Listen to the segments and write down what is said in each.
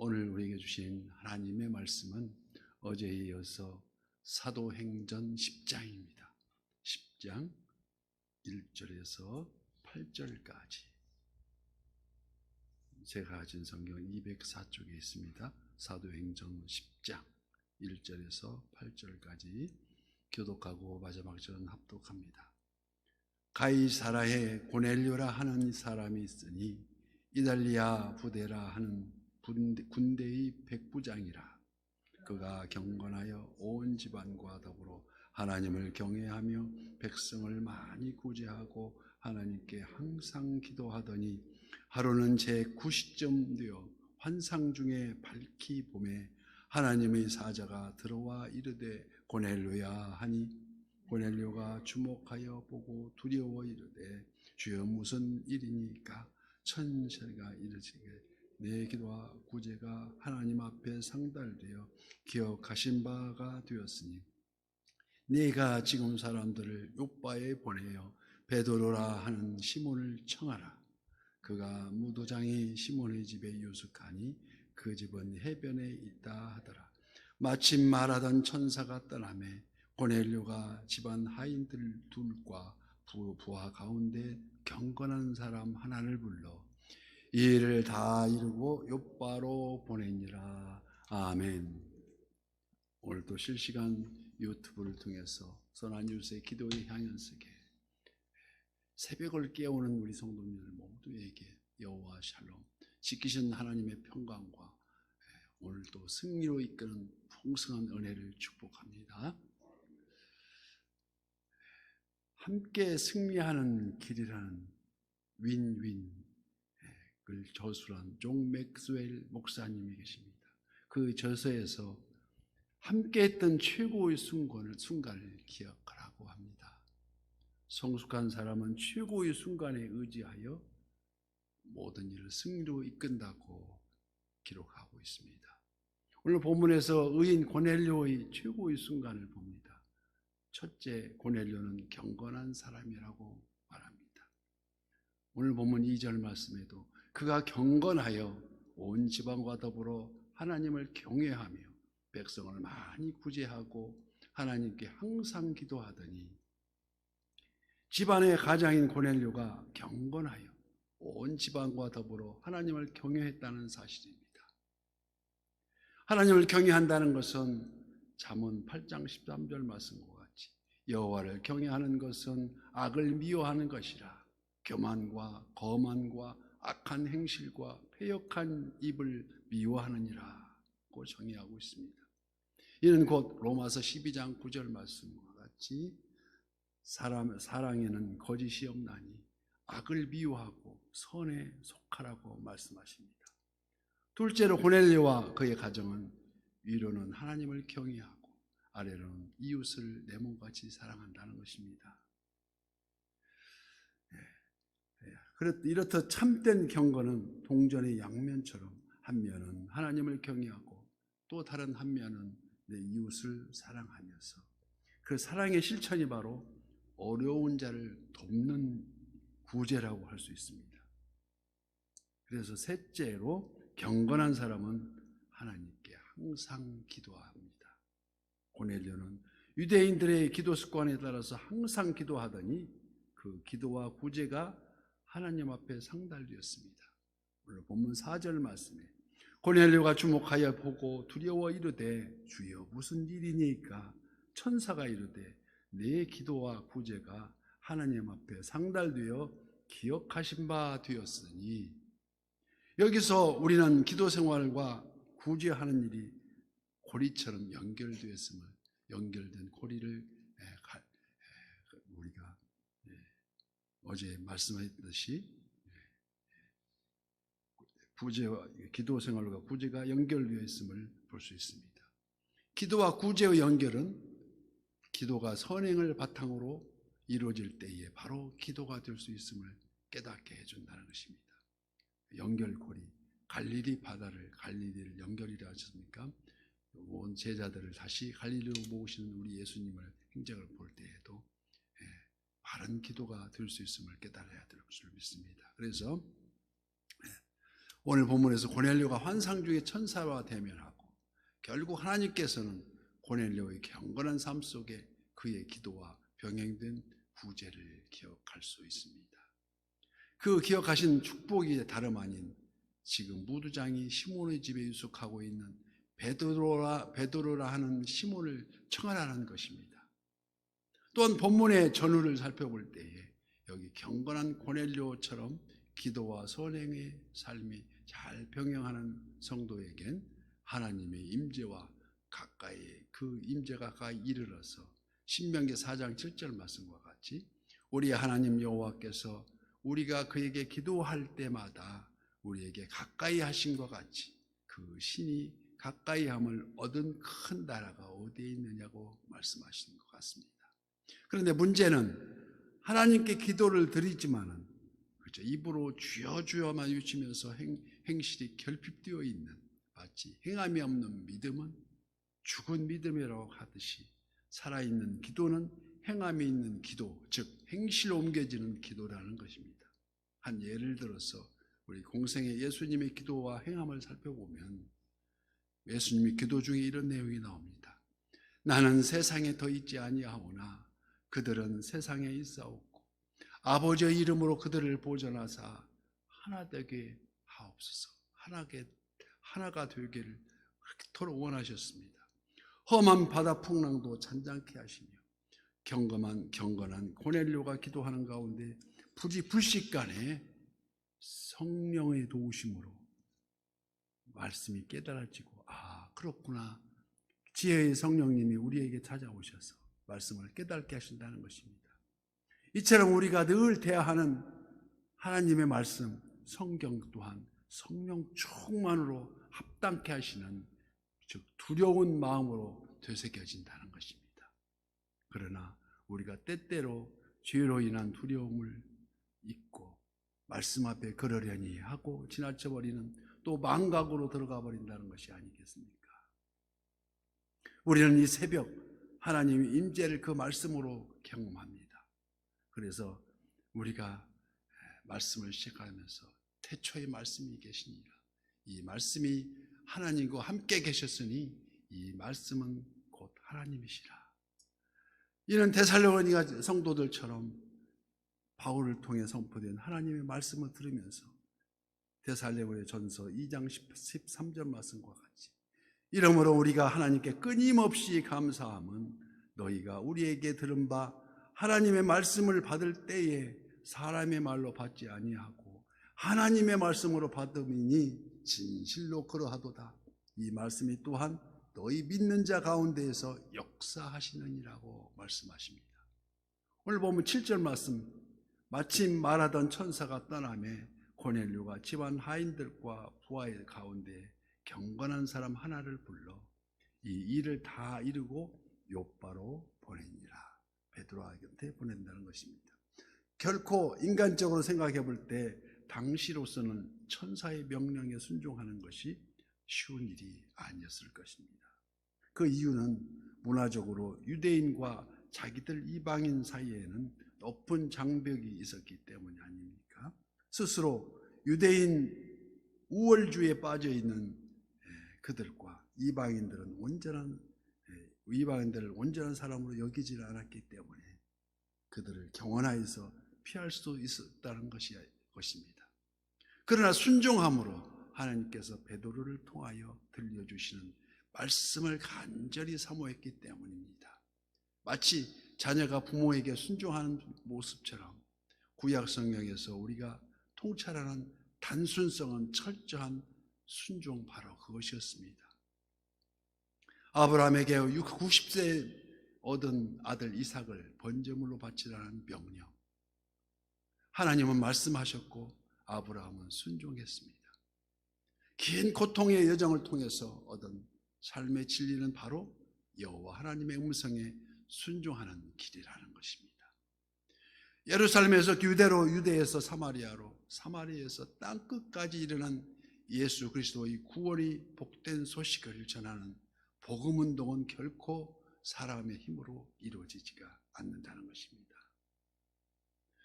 오늘 우리에게 주신 하나님의 말씀은 어제에 이어서 사도행전 10장입니다. 10장 1절에서 8절까지 제가 가진 성경 204쪽에 있습니다. 사도행전 10장 1절에서 8절까지 교독하고 마지막 절은 합독합니다. 가이사라에 고넬료라 하는 사람이 있으니 이달리아 부대라 하는 군대- 군대 의 백부장이라 그가 경건하여 온 집안과 더불어 하나님을 경외하며 백성을 많이 구제하고 하나님께 항상 기도하더니 하루는 제 9시쯤 되어 환상 중에 밝히 봄에 하나님의 사자가 들어와 이르되 고넬료야 하니 고넬료가 주목하여 보고 두려워 이르되 주여 무슨 일이니까 천사가 이르시되 내 기도와 구제가 하나님 앞에 상달되어 기억하신 바가 되었으니 네가 지금 사람들을 요바에 보내어 베드로라 하는 시몬을 청하라. 그가 무도장이 시몬의 집에 유숙하니 그 집은 해변에 있다 하더라. 마침 말하던 천사가 떠나매 고넬료가 집안 하인들 둘과 부- 부하 가운데 경건한 사람 하나를 불러 이 일을 다 이루고 요바로 보내니라. 아멘. 오늘도 실시간 유튜브를 통해서 선한뉴스의 기도의 향연석에 새벽을 깨우는 우리 성도님들 모두에게 여호와 샬롬. 지키신 하나님의 평강과 오늘도 승리로 이끄는 풍성한 은혜를 축복합니다. 함께 승리하는 길이라는 윈윈 을 저술한 존 맥스웰 목사님이 계십니다. 그 저서에서 함께했던 최고의 순간을 순간을 기억하라고 합니다. 성숙한 사람은 최고의 순간에 의지하여 모든 일을 승리로 이끈다고 기록하고 있습니다. 오늘 본문에서 의인 고넬료의 최고의 순간을 봅니다. 첫째, 고넬료는 경건한 사람이라고 말합니다. 오늘 본문 2절 말씀에도 그가 경건하여 온 지방과 더불어 하나님을 경외하며 백성을 많이 구제하고 하나님께 항상 기도하더니 집안의 가장인 고넬료가 경건하여 온 집안과 더불어 하나님을 경외했다는 사실입니다. 하나님을 경외한다는 것은 잠언 8장 13절 말씀과 같이 여호와를 경외하는 것은 악을 미워하는 것이라 교만과 거만과 악한 행실과 패역한 입을 미워하느니라고 정의하고 있습니다. 이는 곧 로마서 12장 9절 말씀과 같이 사람 사랑에는 거짓이 없나니 악을 미워하고 선에 속하라고 말씀하십니다. 둘째로 고넬료와 그의 가정은 위로는 하나님을 경외하고 아래로는 이웃을 내 몸같이 사랑한다는 것입니다. 이렇듯 참된 경건은 동전의 양면처럼 한 면은 하나님을 경외하고 또 다른 한 면은 내 이웃을 사랑하면서 그 사랑의 실천이 바로 어려운 자를 돕는 구제라고 할 수 있습니다. 그래서 셋째로 경건한 사람은 하나님께 항상 기도합니다. 고넬료는 유대인들의 기도 습관에 따라서 항상 기도하더니 그 기도와 구제가 하나님 앞에 상달되었습니다. 오늘 본문 4절 말씀에 고넬료가 주목하여 보고 두려워 이르되 주여 무슨 일이니까 천사가 이르되 내 기도와 구제가 하나님 앞에 상달되어 기억하신 바 되었으니 여기서 우리는 기도 생활과 구제하는 일이 고리처럼 연결되었음을 연결된 고리를 에, 가- 에, 그 우리가 예, 어제 말씀했듯이 예, 구제와 기도 생활과 구제가 연결되어 있음을 볼 수 있습니다. 기도와 구제의 연결은 기도가 선행을 바탕으로 이루어질 때에 바로 기도가 될 수 있음을 깨닫게 해준다는 것입니다. 연결고리, 갈릴리 바다를 갈릴리를 연결이라 하셨습니까? 온 제자들을 다시 갈릴리로 모으시는 우리 예수님을 행적을 볼 때에도 예, 바른 기도가 될 수 있음을 깨달아야 될 것을 믿습니다. 그래서 예, 오늘 본문에서 고넬료가 환상 중에 천사와 대면하고 결국 하나님께서는 고넬료의 경건한 삶 속에 그의 기도와 병행된 구제를 기억할 수 있습니다. 그 기억하신 축복이 다름 아닌 지금 무두장이 시몬의 집에 유숙하고 있는 베드로라 베드로라 하는 시몬을 청하라는 것입니다. 또한 본문의 전후를 살펴볼 때에 여기 경건한 고넬료처럼 기도와 선행의 삶이 잘 병행하는 성도에겐 하나님의 임재와 가까이 그 임재가 가까이 이르러서 신명기 4장 7절 말씀과 같이 우리 하나님 여호와께서 우리가 그에게 기도할 때마다 우리에게 가까이 하신 것 같이 그 신이 가까이 함을 얻은 큰 나라가 어디에 있느냐고 말씀하시는 것 같습니다. 그런데 문제는 하나님께 기도를 드리지만은 그렇죠. 입으로 주여 주여만 외치면서 행, 행실이 결핍되어 있는 마치 행함이 없는 믿음은 죽은 믿음이라고 하듯이 살아있는 기도는 행함이 있는 기도, 즉 행실로 옮겨지는 기도라는 것입니다. 한 예를 들어서 우리 공생의 예수님의 기도와 행함을 살펴보면 예수님의 기도 중에 이런 내용이 나옵니다. 나는 세상에 더 있지 아니하오나 그들은 세상에 있사옵고 아버지의 이름으로 그들을 보존하사 하나 되게 하옵소서. 하나게 하나가 되기를 그토록 원하셨습니다. 험한 바다 풍랑도 잔잔케 하시며 경건한 경건한 고넬료가 기도하는 가운데 부지 불식간에 성령의 도우심으로 말씀이 깨달아지고 아 그렇구나 지혜의 성령님이 우리에게 찾아오셔서 말씀을 깨닫게 하신다는 것입니다. 이처럼 우리가 늘 대하는 하나님의 말씀, 성경 또한 성령 충만으로 합당케 하시는 즉 두려운 마음으로 되새겨진다는 것입니다. 그러나 우리가 때때로 죄로 인한 두려움을 잊고 말씀 앞에 그러려니 하고 지나쳐 버리는 또 망각으로 들어가 버린다는 것이 아니겠습니까? 우리는 이 새벽 하나님의 임재를 그 말씀으로 경험합니다. 그래서 우리가 말씀을 시작하면서 태초의 말씀이 계시니라. 이 말씀이 하나님과 함께 계셨으니 이 말씀은 곧 하나님이시라. 이는 데살로니가 성도들처럼 바울을 통해 선포된 하나님의 말씀을 들으면서 데살로니가 전서 2장 13절 말씀과 같이 이러므로 우리가 하나님께 끊임없이 감사함은 너희가 우리에게 들은 바 하나님의 말씀을 받을 때에 사람의 말로 받지 아니하고 하나님의 말씀으로 받음이니 진실로 그러하도다. 이 말씀이 또한 너희 믿는 자 가운데에서 역사하시느니라고 말씀하십니다. 오늘 보면 7절 말씀 마침 말하던 천사가 떠나매 고넬료가 집안 하인들과 부하의 가운데 경건한 사람 하나를 불러 이 일을 다 이루고 요바로 보내니라. 베드로와 곁에 보낸다는 것입니다. 결코 인간적으로 생각해 볼 때 당시로서는 천사의 명령에 순종하는 것이 쉬운 일이 아니었을 것입니다. 그 이유는 문화적으로 유대인과 자기들 이방인 사이에는 높은 장벽이 있었기 때문이 아닙니까? 스스로 유대인 우월주의에 빠져 있는 그들과 이방인들은 온전한 이방인들을 온전한 사람으로 여기지 않았기 때문에 그들을 경원하여서 피할 수 있었다는 것이 것입니다. 그러나 순종함으로 하나님께서 베드로를 통하여 들려주시는 말씀을 간절히 사모했기 때문입니다. 마치 자녀가 부모에게 순종하는 모습처럼 구약 성경에서 우리가 통찰하는 단순성은 철저한 순종 바로 그것이었습니다. 아브라함에게 90세 얻은 아들 이삭을 번제물로 바치라는 명령. 하나님은 말씀하셨고 아브라함은 순종했습니다. 긴 고통의 여정을 통해서 얻은 삶의 진리는 바로 여호와 하나님의 음성에 순종하는 길이라는 것입니다. 예루살렘에서 유대로 유대에서 사마리아로 사마리아에서 땅 끝까지 일어난 예수 그리스도의 구원이 복된 소식을 전하는 복음 운동은 결코 사람의 힘으로 이루어지지가 않는다는 것입니다.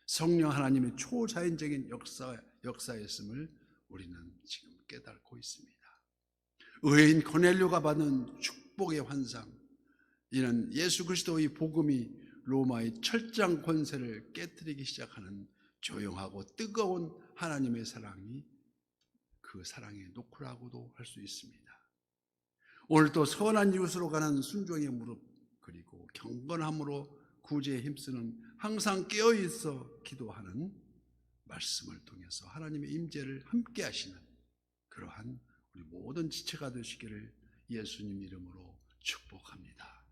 성령 하나님의 초자연적인 역사 역사였음을 우리는 지금 깨닫고 있습니다. 의인 코넬료가 받은 축복의 환상, 이는 예수 그리스도의 복음이 로마의 철장 권세를 깨뜨리기 시작하는 조용하고 뜨거운 하나님의 사랑이 그 사랑의 노크라고도 할 수 있습니다. 오늘도 선한 이웃으로 가는 순종의 무릎 그리고 경건함으로 구제에 힘쓰는 항상 깨어 있어 기도하는 말씀을 통해서 하나님의 임재를 함께 하시는 그러한 우리 모든 지체가 되시기를 예수님 이름으로 축복합니다.